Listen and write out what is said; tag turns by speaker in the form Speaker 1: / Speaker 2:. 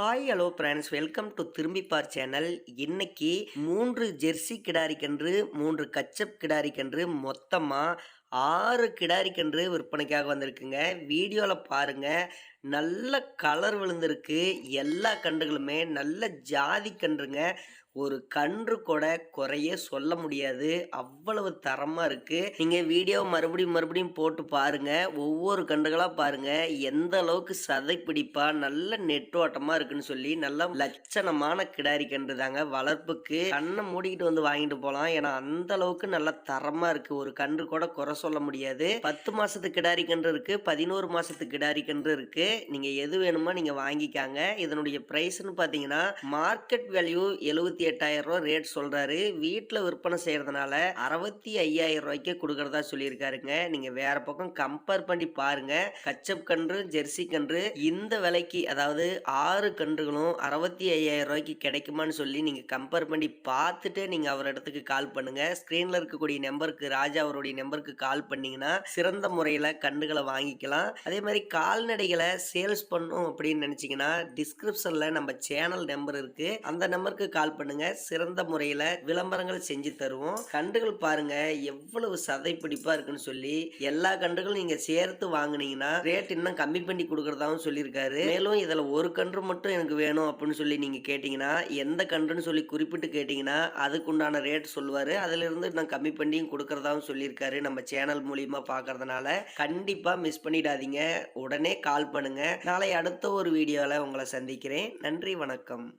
Speaker 1: Hi hello friends welcome to Thirumbippar channel இன்னைக்கு மூன்று Jersey கிடாரிக்கன்று மூன்று கச்சப் கிடாரிக்கன்று மொத்தமாக ஆறு கிடாரிக்கன்று விற்பனைக்காக வந்திருக்குங்க வீடியோவில் பாருங்கள் நல்ல கலர் விழுந்திருக்கு. எல்லா கன்றுகளுமே நல்ல ஜாதி கன்றுங்க. ஒரு கன்று கூட குறைய சொல்ல முடியாது. அவ்வளவு தரமாக இருக்குது நீங்கள் வீடியோ மறுபடியும் மறுபடியும் போட்டு பாருங்கள் ஒவ்வொரு கன்றுகளாக பாருங்கள் எந்த அளவுக்கு சதை பிடிப்பா நல்ல நெட்டோட்டமாக இருக்குன்னு சொல்லி நல்ல லட்சணமான கிடாரி கன்று தாங்க வளர்ப்புக்கு. கண்ணை மூடிக்கிட்டு வந்து வாங்கிட்டு போகலாம் ஏன்னா அந்த அளவுக்கு நல்ல தரமாக இருக்குது ஒரு கன்று கூட குறை சொல்ல முடியாது. பத்து மாதத்து கிடாரி கன்று இருக்குது பதினோரு மாதத்து கிடாரி கன்று இருக்குது நீங்கள் எது வேணுமோ நீங்கள் வாங்கிக்காங்க. இதனுடைய ப்ரைஸ்னு பார்த்தீங்கன்னா மார்க்கெட் வேல்யூ எழுபத்தி எட்டாயிரம் ரூபாய் ரேட் சொல்கிறாரு வீட்டில் விற்பனை செய்கிறதுனால அறுபத்தி ஐயாயிரம் ரூபாய்க்கு கொடுக்கறதா சொல்லியிருக்காருங்க. நீங்கள் வேற பக்கம் கம்பேர் பண்ணி பாருங்க. கச்சப் கன்று ஜெர்சி கன்று இந்த விலைக்கு அதாவது ஆறு கன்றுகளும் அறுபத்தி ஐயாயிரம் ரூபாய்க்கு கிடைக்குமான்னு சொல்லி நீங்கள் கம்பேர் பண்ணி பார்த்துட்டு நீங்கள் அவர் இடத்துக்கு கால் பண்ணுங்க. ஸ்க்ரீனில் இருக்கக்கூடிய நம்பருக்கு ராஜா அவருடைய நம்பருக்கு கால் பண்ணீங்கன்னா சிறந்த முறையில் கன்றுகளை வாங்கிக்கலாம். அதே மாதிரி கால்நடைகளை சேல்ஸ் பண்ணும் அப்படின்னு நினச்சிங்கன்னா டிஸ்கிரிப்ஷனில் நம்ம சேனல் நம்பர் இருக்குது அந்த நம்பருக்கு கால் பண்ணுங்க. சிறந்த முறையில் விளம்பரங்கள் செஞ்சு தருவோம். கண்டுகள் பாருங்க. எவ்வளவு சதை பிடிப்பாக இருக்குன்னு சொல்லி எல்லா கண்டுகளும் நீங்கள் சேர்த்து வாங்கினீங்கன்னா ரேட் இன்னும் கம்மி பண்ணி கொடுக்குறதாவும் சொல்லியிருக்காரு. மேலும் இதில் ஒரு கன்று மட்டும் எனக்கு வேணும் அப்படின்னு சொல்லி நீங்கள் கேட்டிங்கன்னா எந்த கன்றுன்னு சொல்லி குறிப்பிட்டு கேட்டிங்கன்னா அதுக்குண்டான ரேட் சொல்லுவார். அதிலிருந்து நான் கம்மி பண்ணியும் கொடுக்குறதாவும் சொல்லியிருக்காரு நம்ம சேனல் மூலியமாக பார்க்கறதுனால கண்டிப்பாக மிஸ் பண்ணிடாதீங்க. உடனே கால் பண்ணுங்கள் நாளை அடுத்த ஒரு வீடியோவில் உங்களை சந்திக்கிறேன். நன்றி வணக்கம்.